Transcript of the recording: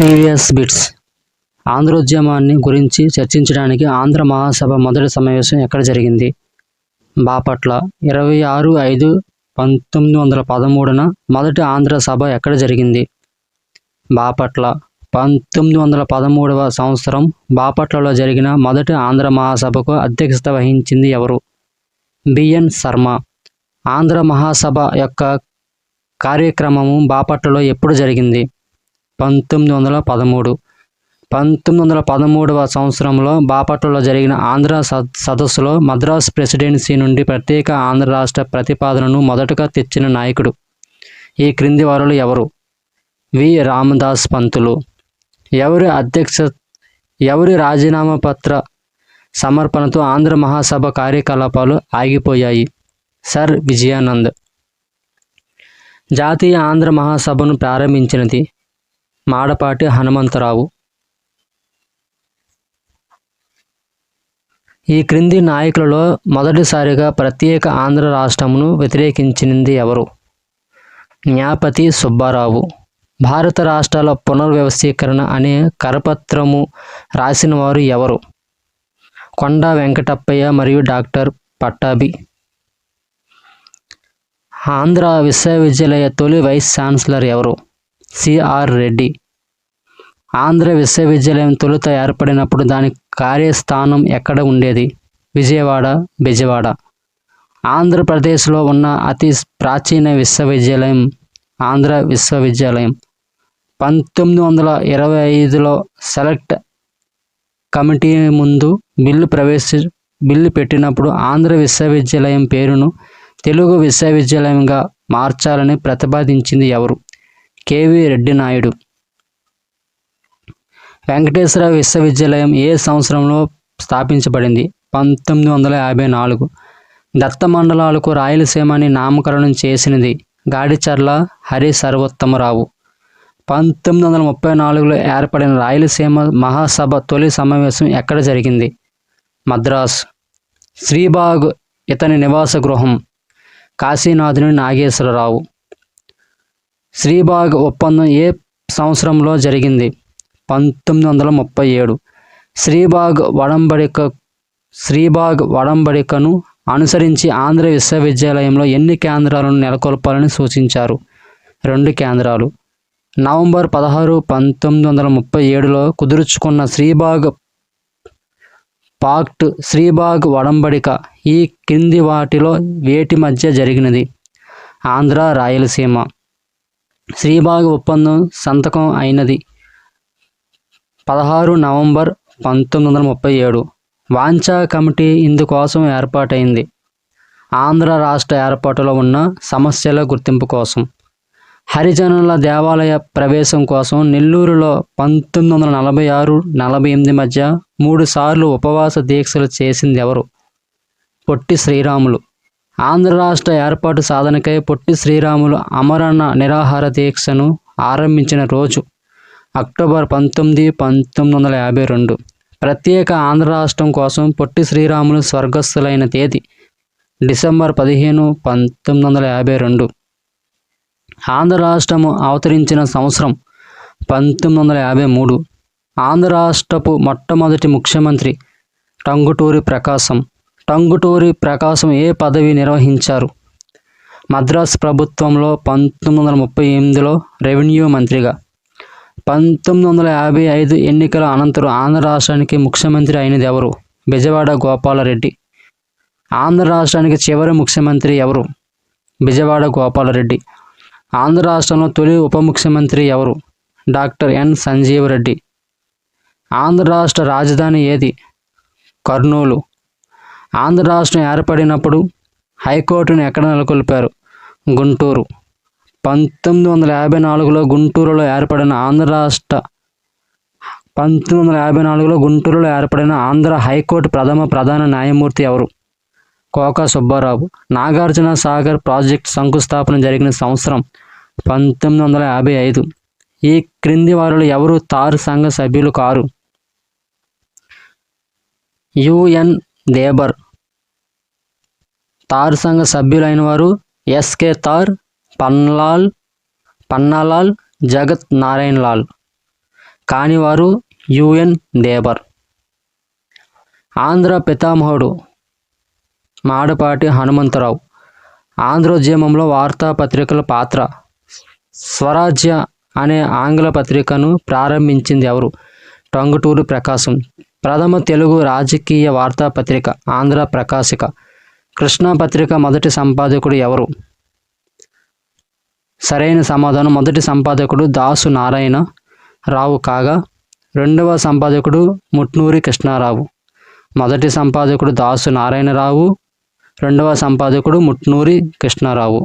Previous bits. ఆంధ్రోద్యమాన్ని గురించి చర్చించడానికి ఆంధ్ర మహాసభ మొదటి సమావేశం ఎక్కడ జరిగింది? బాపట్ల ఇరవై ఆరు ఐదు పంతొమ్మిది వందల పదమూడున మొదటి ఆంధ్ర సభ ఎక్కడ జరిగింది? బాపట్ల పంతొమ్మిది వందల పదమూడవ సంవత్సరం బాపట్లలో జరిగిన మొదటి ఆంధ్ర మహాసభకు అధ్యక్షత వహించింది ఎవరు? బిఎన్ శర్మ. ఆంధ్ర మహాసభ యొక్క కార్యక్రమము బాపట్లలో ఎప్పుడు జరిగింది? పంతొమ్మిది వందల పదమూడు. పంతొమ్మిది వందల పదమూడవ సంవత్సరంలో బాపట్లలో జరిగిన ఆంధ్ర సదస్సులో మద్రాస్ ప్రెసిడెన్సీ నుండి ప్రత్యేక ఆంధ్ర రాష్ట్ర ప్రతిపాదనను మొదటగా తెచ్చిన నాయకుడు ఈ క్రింది వారులు ఎవరు? వి. రామదాస్ పంతులు. ఎవరి అధ్యక్ష ఎవరి రాజీనామా పత్ర సమర్పణతో ఆంధ్ర మహాసభ కార్యకలాపాలు ఆగిపోయాయి? సర్. విజయానంద్. జాతీయ ఆంధ్ర మహాసభను ప్రారంభించినది మాడపాటి హనుమంతరావు. ఈ క్రింది నాయకులలో మొదటిసారిగా ప్రత్యేక ఆంధ్ర రాష్ట్రమును వ్యతిరేకించింది ఎవరు? న్యాపతి సుబ్బారావు. భారత రాష్ట్రాల పునర్వ్యవస్థీకరణ అనే కరపత్రము రాసిన వారు ఎవరు? కొండా వెంకటప్పయ్య మరియు డాక్టర్ పట్టాభి. ఆంధ్ర విశ్వవిద్యాలయ తొలి వైస్ ఛాన్సలర్ ఎవరు? సిఆర్ రెడ్డి. ఆంధ్ర విశ్వవిద్యాలయం తొలుత ఏర్పడినప్పుడు దాని కార్యస్థానం ఎక్కడ ఉండేది? విజయవాడ బెజవాడ. ఆంధ్రప్రదేశ్లో ఉన్న అతి ప్రాచీన విశ్వవిద్యాలయం ఆంధ్ర విశ్వవిద్యాలయం. పంతొమ్మిది వందల ఇరవై ఐదులో సెలెక్ట్ కమిటీ ముందు బిల్లు ప్రవేశ బిల్లు పెట్టినప్పుడు ఆంధ్ర విశ్వవిద్యాలయం పేరును తెలుగు విశ్వవిద్యాలయంగా మార్చాలని ప్రతిపాదించింది ఎవరు? కేవీ రెడ్డి నాయుడు వెంకటేశ్వర విశ్వవిద్యాలయం ఏ సంవత్సరంలో స్థాపించబడింది? పంతొమ్మిది వందల యాభై నాలుగు. దత్త మండలాలకు రాయలసీమని నామకరణం చేసినది గాడిచర్ల హరి సర్వోత్తమరావు పంతొమ్మిది వందల ముప్పై నాలుగులో ఏర్పడిన రాయలసీమ మహాసభ తొలి సమావేశం ఎక్కడ జరిగింది? మద్రాస్. శ్రీబాగ్ ఇతని నివాస గృహం కాశీనాథుని నాగేశ్వరరావు. శ్రీబాగ్ ఒప్పందం ఏ సంవత్సరంలో జరిగింది? పంతొమ్మిది వందల ముప్పై ఏడు శ్రీబాగ్ వడంబడిక శ్రీబాగ్ వడంబడికను అనుసరించి ఆంధ్ర విశ్వవిద్యాలయంలో ఎన్ని కేంద్రాలను నెలకొల్పాలని సూచించారు? రెండు కేంద్రాలు. నవంబర్ పదహారు పంతొమ్మిది వందల ముప్పై ఏడులో కుదుర్చుకున్న శ్రీబాగ్ పాక్ట్ శ్రీబాగ్ వడంబడిక ఈ కింది వాటిలో వేటి మధ్య జరిగినది? ఆంధ్ర రాయలసీమ. శ్రీబాగ్ ఒప్పందం సంతకం అయినది. పదహారు నవంబర్ పంతొమ్మిది వందల ముప్పై ఏడు. వాంఛా కమిటీ ఇందుకోసం ఏర్పాటైంది. ఆంధ్ర రాష్ట్ర ఏర్పాటులో ఉన్న సమస్యల గుర్తింపు కోసం. హరిజనుల దేవాలయ ప్రవేశం కోసం నెల్లూరులో పంతొమ్మిది వందల నలభై ఆరు నలభై ఎనిమిది మధ్య మూడు సార్లు ఉపవాస దీక్షలు చేసింది ఎవరు పొట్టి శ్రీరాములు. ఆంధ్ర రాష్ట్ర ఏర్పాటు సాధనకై పొట్టి శ్రీరాములు అమరణ నిరాహార దీక్షను ఆరంభించిన రోజు అక్టోబర్ పంతొమ్మిది పంతొమ్మిది వందల యాభై రెండు. ప్రత్యేక ఆంధ్ర రాష్ట్రం కోసం పొట్టి శ్రీరాములు స్వర్గస్థులైన తేదీ డిసెంబర్ పదిహేను పంతొమ్మిది వందల యాభై రెండు. ఆంధ్ర రాష్ట్రము అవతరించిన సంవత్సరం పంతొమ్మిది వందల యాభై మూడు. ఆంధ్ర రాష్ట్రపు మొట్టమొదటి ముఖ్యమంత్రి టంగుటూరి ప్రకాశం. టంగుటూరి ప్రకాశం ఏ పదవి నిర్వహించారు? మద్రాసు ప్రభుత్వంలో పంతొమ్మిది వందల ముప్పై ఎనిమిదిలో రెవెన్యూ మంత్రిగా. పంతొమ్మిది వందల యాభై ఐదు ఎన్నికల అనంతరం ఆంధ్ర రాష్ట్రానికి ముఖ్యమంత్రి అయినది ఎవరు? బెజవాడ గోపాలరెడ్డి. ఆంధ్ర రాష్ట్రానికి చివరి ముఖ్యమంత్రి ఎవరు? బెజవాడ గోపాలరెడ్డి. ఆంధ్ర రాష్ట్రంలో తొలి ఉప ముఖ్యమంత్రి ఎవరు? డాక్టర్ ఎన్ సంజీవ్ రెడ్డి ఆంధ్ర రాష్ట్ర రాజధాని ఏది? కర్నూలు. ఆంధ్ర రాష్ట్రం ఏర్పడినప్పుడు హైకోర్టును ఎక్కడ నెలకొల్పారు? గుంటూరు. పంతొమ్మిది వందల యాభై నాలుగులో గుంటూరులో ఏర్పడిన ఆంధ్ర రాష్ట్ర పంతొమ్మిది వందల యాభై నాలుగులో గుంటూరులో ఏర్పడిన ఆంధ్ర హైకోర్టు ప్రథమ ప్రధాన న్యాయమూర్తి ఎవరు? కోకా సుబ్బారావు. నాగార్జున సాగర్ ప్రాజెక్ట్ శంకుస్థాపన జరిగిన సంవత్సరం పంతొమ్మిది వందల యాభై ఐదు. ఈ క్రింది వారిలో ఎవరు తారు సంఘ సభ్యులు కారు? యుఎన్ దేబర్. తార్ సంఘ సభ్యులైన వారు ఎస్కే తార్ పన్లాల్ పన్నాలాల్ జగత్ నారాయణ్ లాల్ కానివారు యుఎన్ దేబర్. ఆంధ్ర పితామహుడు మాడపాటి హనుమంతరావు. ఆంధ్రోద్యమంలో వార్తాపత్రికల పాత్ర. స్వరాజ్య అనే ఆంగ్ల పత్రికను ప్రారంభించింది ఎవరు? టంగుటూరు ప్రకాశం. ప్రథమ తెలుగు రాజకీయ వార్తాపత్రిక ఆంధ్ర ప్రకాశిక. కృష్ణా పత్రిక మొదటి సంపాదకుడు ఎవరు? సరైన సమాధానం. మొదటి సంపాదకుడు దాసు నారాయణ రావు కాగా రెండవ సంపాదకుడు ముట్నూరి కృష్ణారావు. మొదటి సంపాదకుడు దాసు నారాయణరావు రెండవ సంపాదకుడు ముట్నూరి కృష్ణారావు.